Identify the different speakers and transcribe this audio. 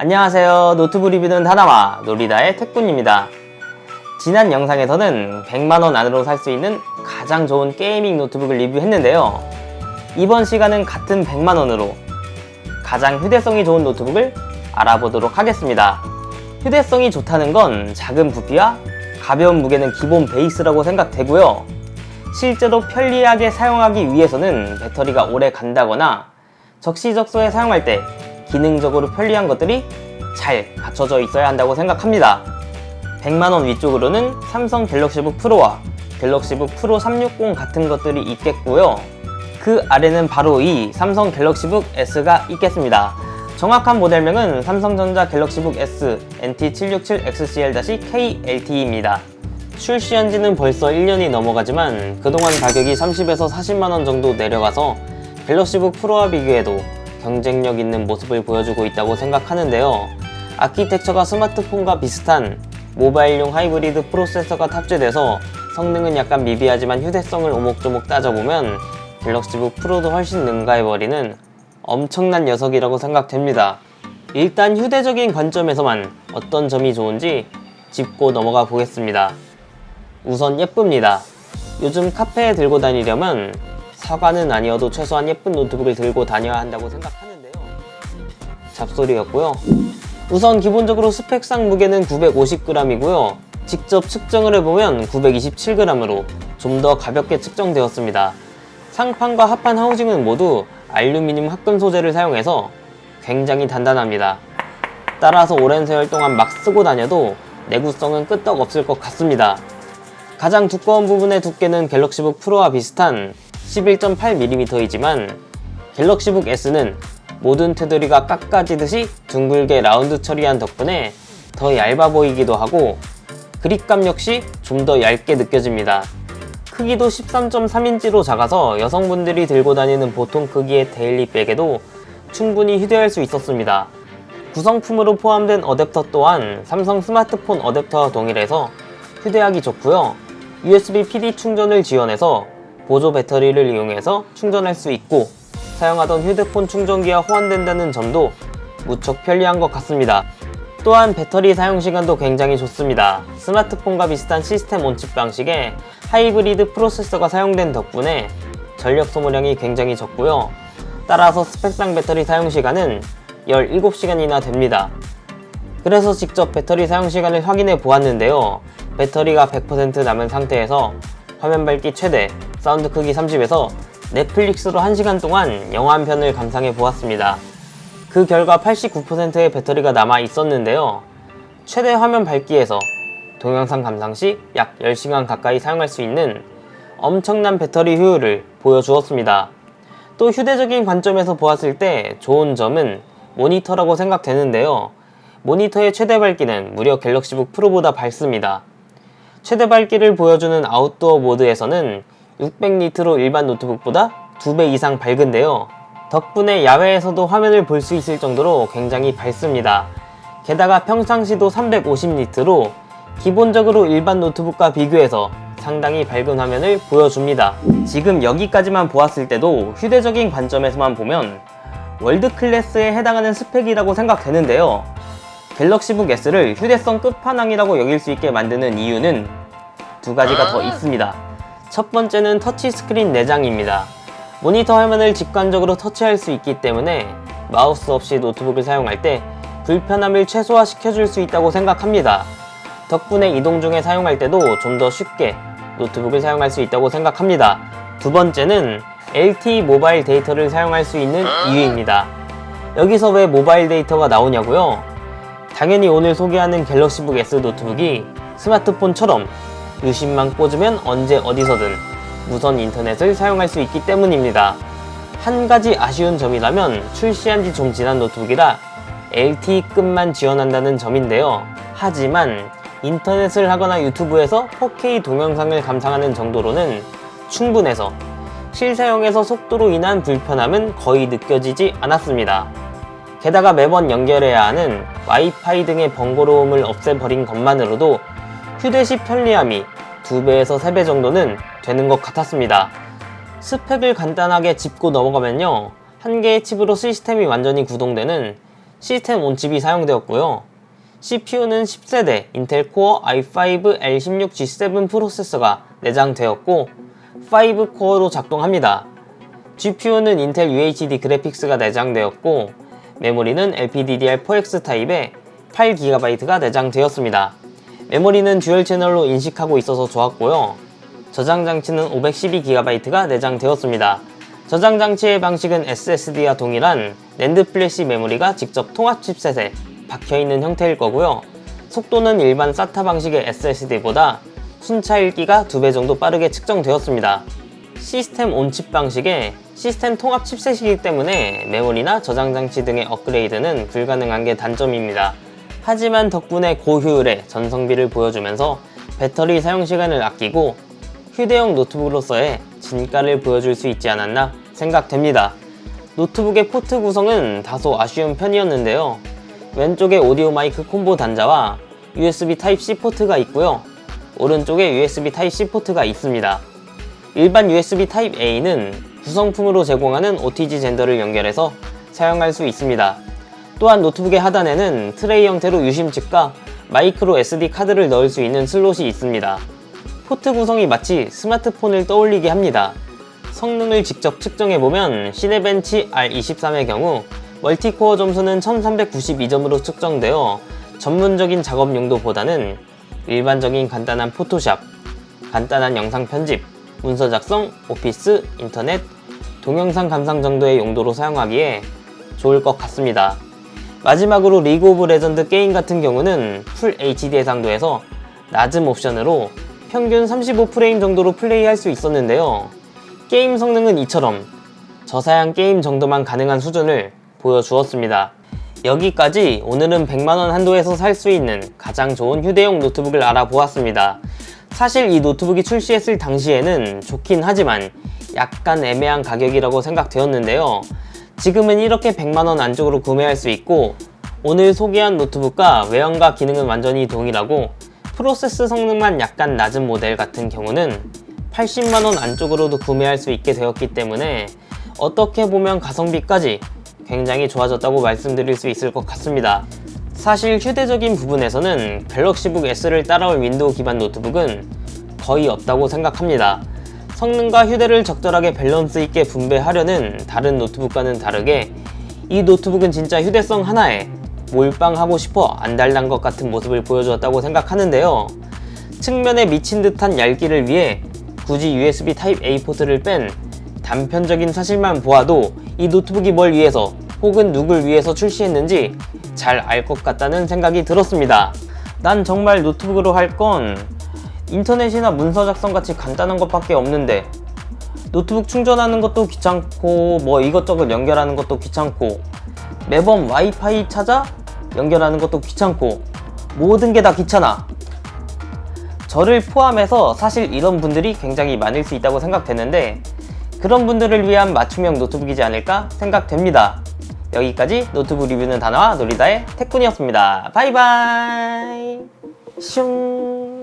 Speaker 1: 안녕하세요. 노트북 리뷰는 다나와 놀이다의 태군입니다. 지난 영상에서는 100만원 안으로 살 수 있는 가장 좋은 게이밍 노트북을 리뷰했는데요. 이번 시간은 같은 100만원으로 가장 휴대성이 좋은 노트북을 알아보도록 하겠습니다. 휴대성이 좋다는 건 작은 부피와 가벼운 무게는 기본 베이스라고 생각되고요. 실제로 편리하게 사용하기 위해서는 배터리가 오래 간다거나 적시적소에 사용할 때 기능적으로 편리한 것들이 잘 갖춰져 있어야 한다고 생각합니다. 100만원 위쪽으로는 삼성 갤럭시북 프로와 갤럭시북 프로 360 같은 것들이 있겠고요. 그 아래는 바로 이 삼성 갤럭시북 S가 있겠습니다. 정확한 모델명은 삼성전자 갤럭시북 S NT767XCL-KLT입니다. 출시한 지는 벌써 1년이 넘어가지만 그동안 가격이 30에서 40만원 정도 내려가서 갤럭시북 프로와 비교해도 경쟁력 있는 모습을 보여주고 있다고 생각하는데요. 아키텍처가 스마트폰과 비슷한 모바일용 하이브리드 프로세서가 탑재돼서 성능은 약간 미비하지만 휴대성을 오목조목 따져보면 갤럭시북 프로도 훨씬 능가해버리는 엄청난 녀석이라고 생각됩니다. 일단 휴대적인 관점에서만 어떤 점이 좋은지 짚고 넘어가 보겠습니다. 우선 예쁩니다. 요즘 카페에 들고 다니려면 사과는 아니어도 최소한 예쁜 노트북을 들고 다녀야 한다고 생각하는데요. 잡소리였고요. 우선 기본적으로 스펙상 무게는 950g이고요. 직접 측정을 해보면 927g으로 좀 더 가볍게 측정되었습니다. 상판과 하판 하우징은 모두 알루미늄 합금 소재를 사용해서 굉장히 단단합니다. 따라서 오랜 세월 동안 막 쓰고 다녀도 내구성은 끄떡 없을 것 같습니다. 가장 두꺼운 부분의 두께는 갤럭시북 프로와 비슷한 11.8mm이지만 갤럭시북 S는 모든 테두리가 깎아지듯이 둥글게 라운드 처리한 덕분에 더 얇아 보이기도 하고 그립감 역시 좀 더 얇게 느껴집니다. 크기도 13.3인치로 작아서 여성분들이 들고 다니는 보통 크기의 데일리백에도 충분히 휴대할 수 있었습니다. 구성품으로 포함된 어댑터 또한 삼성 스마트폰 어댑터와 동일해서 휴대하기 좋고요. USB PD 충전을 지원해서 보조 배터리를 이용해서 충전할 수 있고 사용하던 휴대폰 충전기와 호환된다는 점도 무척 편리한 것 같습니다. 또한 배터리 사용 시간도 굉장히 좋습니다. 스마트폰과 비슷한 시스템 온칩 방식의 하이브리드 프로세서가 사용된 덕분에 전력 소모량이 굉장히 적고요. 따라서 스펙상 배터리 사용 시간은 17시간이나 됩니다. 그래서 직접 배터리 사용 시간을 확인해 보았는데요. 배터리가 100% 남은 상태에서 화면 밝기 최대, 사운드 크기 30에서 넷플릭스로 1시간 동안 영화 한 편을 감상해 보았습니다. 그 결과 89%의 배터리가 남아 있었는데요. 최대 화면 밝기에서 동영상 감상 시 약 10시간 가까이 사용할 수 있는 엄청난 배터리 효율을 보여주었습니다. 또 휴대적인 관점에서 보았을 때 좋은 점은 모니터라고 생각되는데요. 모니터의 최대 밝기는 무려 갤럭시북 프로보다 밝습니다. 최대 밝기를 보여주는 아웃도어 모드에서는 600니트로 일반 노트북보다 2배 이상 밝은데요. 덕분에 야외에서도 화면을 볼 수 있을 정도로 굉장히 밝습니다. 게다가 평상시도 350니트로 기본적으로 일반 노트북과 비교해서 상당히 밝은 화면을 보여줍니다. 지금 여기까지만 보았을 때도 휴대적인 관점에서만 보면 월드 클래스에 해당하는 스펙이라고 생각되는데요. 갤럭시북 S를 휴대성 끝판왕이라고 여길 수 있게 만드는 이유는 두 가지가 더 있습니다. 첫 번째는 터치 스크린 내장입니다. 모니터 화면을 직관적으로 터치할 수 있기 때문에 마우스 없이 노트북을 사용할 때 불편함을 최소화시켜줄 수 있다고 생각합니다. 덕분에 이동 중에 사용할 때도 좀 더 쉽게 노트북을 사용할 수 있다고 생각합니다. 두 번째는 LTE 모바일 데이터를 사용할 수 있는 이유입니다. 여기서 왜 모바일 데이터가 나오냐고요? 당연히 오늘 소개하는 갤럭시북 S 노트북이 스마트폰처럼 유심만 꽂으면 언제 어디서든 무선 인터넷을 사용할 수 있기 때문입니다. 한 가지 아쉬운 점이라면 출시한 지 좀 지난 노트북이라 LTE급만 지원한다는 점인데요. 하지만 인터넷을 하거나 유튜브에서 4K 동영상을 감상하는 정도로는 충분해서 실사용에서 속도로 인한 불편함은 거의 느껴지지 않았습니다. 게다가 매번 연결해야 하는 와이파이 등의 번거로움을 없애버린 것만으로도 휴대 시 편리함이 2배에서 3배 정도는 되는 것 같았습니다. 스펙을 간단하게 짚고 넘어가면요. 한 개의 칩으로 시스템이 완전히 구동되는 시스템 온칩이 사용되었고요. CPU는 10세대 인텔 코어 i5 L16G7 프로세서가 내장되었고 5코어로 작동합니다. GPU는 인텔 UHD 그래픽스가 내장되었고 메모리는 LPDDR4X 타입의 8GB가 내장되었습니다. 메모리는 듀얼 채널로 인식하고 있어서 좋았고요. 저장 장치는 512GB가 내장되었습니다. 저장 장치의 방식은 SSD와 동일한 랜드 플래시 메모리가 직접 통합 칩셋에 박혀 있는 형태일 거고요. 속도는 일반 SATA 방식의 SSD보다 순차 읽기가 2배 정도 빠르게 측정되었습니다. 시스템 온칩 방식의 시스템 통합 칩셋이기 때문에 메모리나 저장 장치 등의 업그레이드는 불가능한 게 단점입니다. 하지만 덕분에 고효율의 전성비를 보여주면서 배터리 사용 시간을 아끼고 휴대용 노트북으로서의 진가를 보여줄 수 있지 않았나 생각됩니다. 노트북의 포트 구성은 다소 아쉬운 편이었는데요. 왼쪽에 오디오 마이크 콤보 단자와 USB Type-C 포트가 있고요. 오른쪽에 USB Type-C 포트가 있습니다. 일반 USB Type-A는 구성품으로 제공하는 OTG 젠더를 연결해서 사용할 수 있습니다. 또한 노트북의 하단에는 트레이 형태로 유심칩과 마이크로 SD 카드를 넣을 수 있는 슬롯이 있습니다. 포트 구성이 마치 스마트폰을 떠올리게 합니다. 성능을 직접 측정해보면 시네벤치 R23의 경우 멀티코어 점수는 1392점으로 측정되어 전문적인 작업 용도보다는 일반적인 간단한 포토샵, 간단한 영상 편집, 문서 작성, 오피스, 인터넷, 동영상 감상 정도의 용도로 사용하기에 좋을 것 같습니다. 마지막으로 리그 오브 레전드 게임 같은 경우는 풀 HD 해상도에서 낮은 옵션으로 평균 35프레임 정도로 플레이할 수 있었는데요. 게임 성능은 이처럼 저사양 게임 정도만 가능한 수준을 보여주었습니다. 여기까지 오늘은 100만원 한도에서 살 수 있는 가장 좋은 휴대용 노트북을 알아보았습니다. 사실 이 노트북이 출시했을 당시에는 좋긴 하지만 약간 애매한 가격이라고 생각되었는데요. 지금은 이렇게 100만원 안쪽으로 구매할 수 있고 오늘 소개한 노트북과 외형과 기능은 완전히 동일하고 프로세스 성능만 약간 낮은 모델 같은 경우는 80만원 안쪽으로도 구매할 수 있게 되었기 때문에 어떻게 보면 가성비까지 굉장히 좋아졌다고 말씀드릴 수 있을 것 같습니다. 사실 휴대적인 부분에서는 갤럭시북 S를 따라올 윈도우 기반 노트북은 거의 없다고 생각합니다. 성능과 휴대를 적절하게 밸런스 있게 분배하려는 다른 노트북과는 다르게 이 노트북은 진짜 휴대성 하나에 몰빵하고 싶어 안달난 것 같은 모습을 보여주었다고 생각하는데요. 측면에 미친 듯한 얇기를 위해 굳이 USB Type-A 포트를 뺀 단편적인 사실만 보아도 이 노트북이 뭘 위해서 혹은 누굴 위해서 출시했는지 잘 알 것 같다는 생각이 들었습니다. 난 정말 노트북으로 할 건 인터넷이나 문서 작성 같이 간단한 것밖에 없는데 노트북 충전하는 것도 귀찮고 뭐 이것저것 연결하는 것도 귀찮고 매번 와이파이 찾아 연결하는 것도 귀찮고 모든 게 다 귀찮아. 저를 포함해서 사실 이런 분들이 굉장히 많을 수 있다고 생각되는데 그런 분들을 위한 맞춤형 노트북이지 않을까 생각됩니다. 여기까지 노트북 리뷰는 단어와 놀이다의 태쿤이었습니다. 바이바이. 슝.